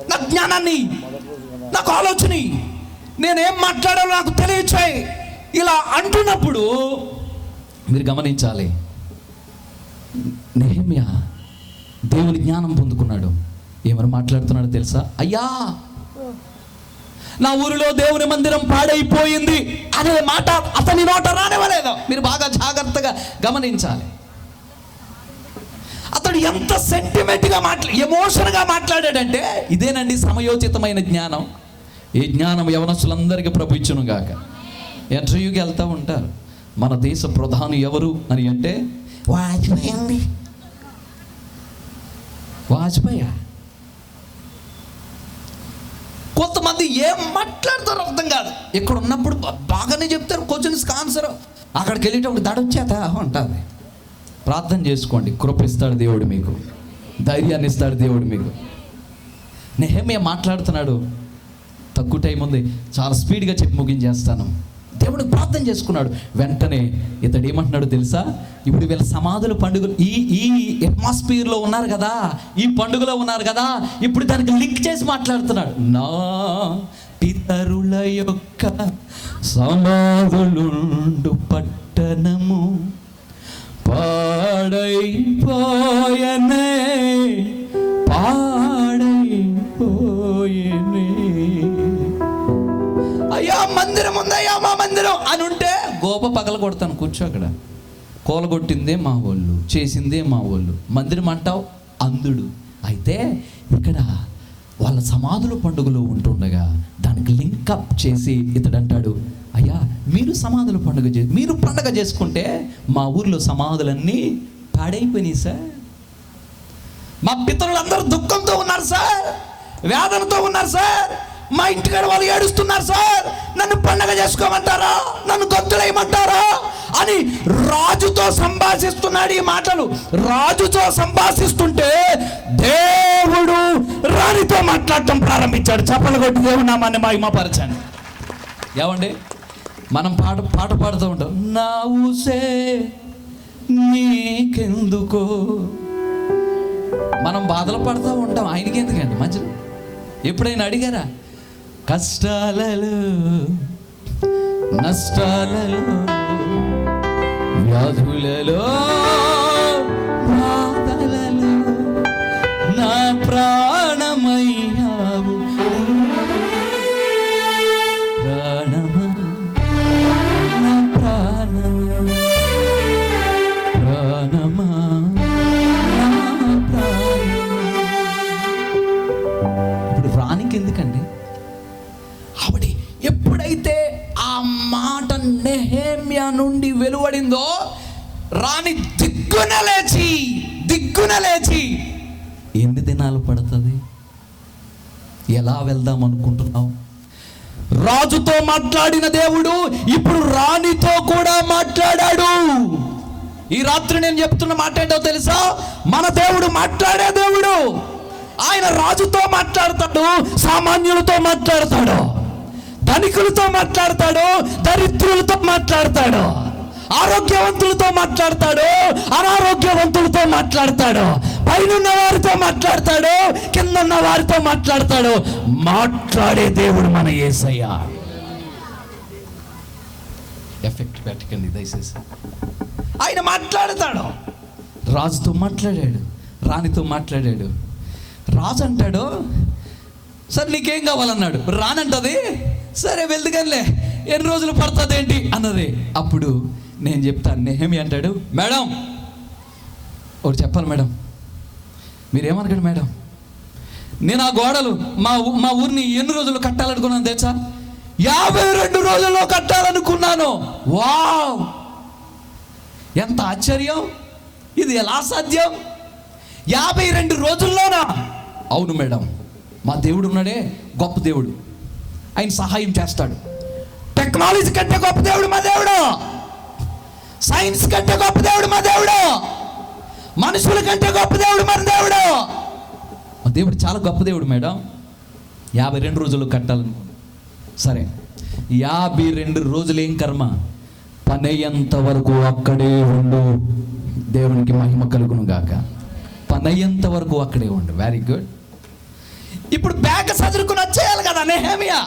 నా జ్ఞానాన్ని నాకు ఆలోచన నేనేం మాట్లాడాలో నాకు తెలియచాయి. ఇలా అంటున్నప్పుడు మీరు గమనించాలి. నెహమ్యా దేవుని జ్ఞానం పొందుకున్నాడు. ఏమని మాట్లాడుతున్నాడు తెలుసా? అయ్యా! నా ఊరిలో దేవుని మందిరం పాడైపోయింది అనే మాట అతని నోట రానివ్వలేదు. మీరు బాగా జాగ్రత్తగా గమనించాలి. వాడు ఎంత సెంటిమెంట్గా మాట్లా ఎమోషన్గా మాట్లాడాడంటే ఇదేనండి సమయోచితమైన జ్ఞానం. ఈ జ్ఞానం యవనస్తులందరికీ ప్రభుత్వను గాక ఇంటర్వ్యూకి వెళ్తూ ఉంటారు? మన దేశ ప్రధాని ఎవరు అని అంటే వాజ్పేయి అండి. వాజ్పేయి? కొంతమంది ఏం మాట్లాడతారో అర్థం కాదు. ఇక్కడ ఉన్నప్పుడు బాగానే చెప్తారు కొంచెం ఆన్సర్ అక్కడికి వెళ్ళేటప్పుడు దడొచ్చేత ఉంటుంది ప్రార్థన చేసుకోండి. కృపిస్తాడు దేవుడు మీకు. ధైర్యాన్ని ఇస్తాడు దేవుడు మీకు. నెహమే మాట్లాడుతున్నాడు. తక్కువ టైం ఉంది. చాలా స్పీడ్గా చెప్పి ముగించేస్తాను. దేవుడు ప్రార్థన చేసుకున్నాడు. వెంటనే ఇతడు ఏమంటున్నాడు తెలుసా? ఇప్పుడు వీళ్ళ సమాధుల పండుగలు ఈ ఈ అట్మాస్ఫియర్లో ఉన్నారు కదా. ఈ పండుగలో ఉన్నారు కదా. ఇప్పుడు దానికి లింక్ చేసి మాట్లాడుతున్నాడు. నా పితరుల యొక్క సమాధులుండు పట్టణము పాడైపోయనే పాడైపోయనే. అయ్యా మందిరం ఉందయ్యా మా మందిరం అని ఉంటే గోప పగల కొడతాను. కూర్చో అక్కడ. కోలగొట్టిందే మా వాళ్ళు చేసిందే మా వాళ్ళు మందిరం అంటావు? అందుడు. అయితే ఇక్కడ వాళ్ళ సమాధుల పండుగలో ఉంటుండగా దానికి లింకప్ చేసి ఇతడంటాడు. మీరు సమాధుల పండుగ చే మీరు పండగ చేసుకుంటే మా ఊర్లో సమాధులన్నీ పాడైపోయినాయి సార్. మా పితరులందరూ దుఃఖంతో ఉన్నారు సార్. వేదనతో ఉన్నారు సార్. మా ఇంటికాడ వాళ్ళు ఏడుస్తున్నారు సార్. నన్ను పండగ చేసుకోమంటారా? నన్ను గొంతులేయమంటారా అని రాజుతో సంభాషిస్తున్నాడు ఈ మాటలు. రాజుతో సంభాషిస్తుంటే దేవుడు రాణితో మాట్లాడటం ప్రారంభించాడు. చెప్పలు కొట్టి దేవుడు నామాన్ని మహిమపరచండి. ఏమండి? మనం పాట పాట పాడుతూ ఉంటాం. నా ఊసే నీకెందుకో? మనం బాధలు పడుతూ ఉంటాం. ఆయనకి ఎందుకండి మంచిది? ఎప్పుడైనా అడిగారా? కష్టాలలో నష్టాలలో వ్యాధులలో ఇప్పుడు ఎందుకండి ఆవిడ ఎప్పుడైతే ఆ మాట నెహేమ్యా నుండి వెలువడిందో రాణి దిగ్గున లేచి దిగ్గున లేచి ఎన్ని దినాలు పడుతుంది? ఎలా వెళ్దాం అనుకుంటున్నావు? రాజుతో మాట్లాడిన దేవుడు ఇప్పుడు రాణితో కూడా మాట్లాడాడు. ఈ రాత్రి నేను చెప్తున్న మాట ఏంటో తెలుసా? మన దేవుడు మాట్లాడే దేవుడు. ఆయన రాజుతో మాట్లాడతాడు సామాన్యులతో మాట్లాడతాడు ధనికులతో మాట్లాడతాడు దరిద్రులతో మాట్లాడతాడు ఆరోగ్యవంతులతో మాట్లాడతాడు అనారోగ్యవంతులతో మాట్లాడతాడు పైన వారితో మాట్లాడతాడు కింద ఉన్న వారితో మాట్లాడతాడు. మాట్లాడే దేవుడు మన యేసయ్య ఎఫెక్ట్ పెట్టకండి దయచేసి. ఆయన మాట్లాడతాడు. రాజుతో మాట్లాడాడు రాణితో మాట్లాడాడు. రాజు అంటాడు సరే నీకేం కావాలన్నాడు? రానంటది. సరే వెళ్తుగానిలే ఎన్ని రోజులు పడుతుంది ఏంటి అన్నది. అప్పుడు నేను చెప్తాను నేమి అంటాడు మేడం ఒకటి చెప్పాలి మేడం. మీరేమనకండి మేడం? నేను ఆ గోడలు మా ఊ- మా ఊరిని ఎన్ని రోజులు కట్టాలనుకున్నాను తెలుసా? యాభై రెండు రోజుల్లో కట్టాలనుకున్నాను. వావ్! ఎంత ఆశ్చర్యం! ఇది ఎలా సాధ్యం యాభై రెండు రోజుల్లోనా? అవును మేడం మా దేవుడు ఉన్నాడే గొప్ప దేవుడు. ఆయన సహాయం చేస్తాడు. టెక్నాలజీ కంటే గొప్ప దేవుడు మా దేవుడు. సైన్స్ కంటే గొప్ప దేవుడు మా దేవుడు. మనుషుల కంటే గొప్ప దేవుడు మన దేవుడు. మా దేవుడు చాలా గొప్ప దేవుడు మేడం. యాభై రెండు రోజులు కట్టాలను. సరే యాభై రెండు రోజులు ఏం కర్మ? పని వరకు అక్కడే ఉండు. దేవునికి మహిమ కలుగును గాక. పని అయ్యేంత వరకు అక్కడే ఉండు. వెరీ గుడ్ ఇప్పుడు బ్యాగ్ సదురుకుని వచ్చేయాలి కదా నెహమియా?